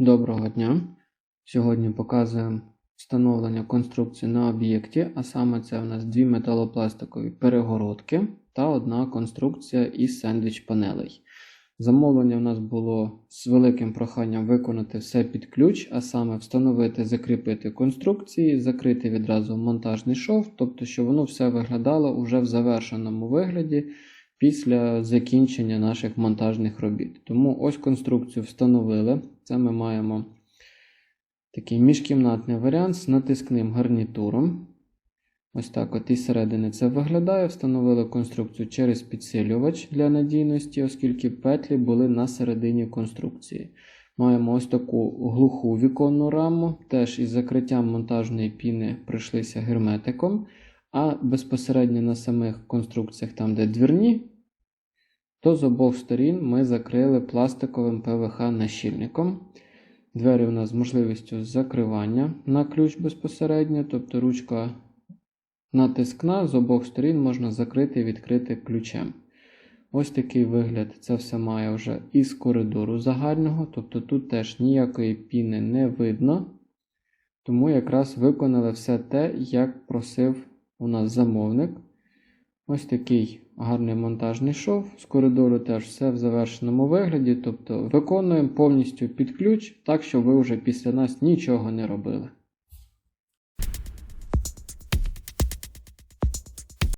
Доброго дня! Сьогодні показуємо встановлення конструкції на об'єкті, а саме це у нас дві металопластикові перегородки та одна конструкція із сендвіч панелей. Замовлення у нас було з великим проханням виконати все під ключ, а саме встановити, закріпити конструкції, закрити відразу монтажний шов, тобто, щоб воно все виглядало уже в завершеному вигляді після закінчення наших монтажних робіт. Тому ось конструкцію встановили. Це ми маємо такий міжкімнатний варіант з натискним гарнітуром. Ось так от із середини це виглядає. Встановили конструкцію через підсилювач для надійності, оскільки петлі були на середині конструкції. Маємо ось таку глуху віконну раму, теж із закриттям монтажної піни прийшлися герметиком. А безпосередньо на самих конструкціях, там, де двірні, то з обох сторін ми закрили пластиковим ПВХ-нащільником. Двері у нас з можливістю закривання на ключ безпосередньо, тобто ручка натискна, з обох сторін можна закрити і відкрити ключем. Ось такий вигляд це все має вже із коридору загального, тобто тут теж ніякої піни не видно. Тому якраз виконали все те, як просив у нас замовник. Ось такий гарний монтажний шов. З коридору теж все в завершеному вигляді. Тобто виконуємо повністю під ключ, так що ви вже після нас нічого не робили.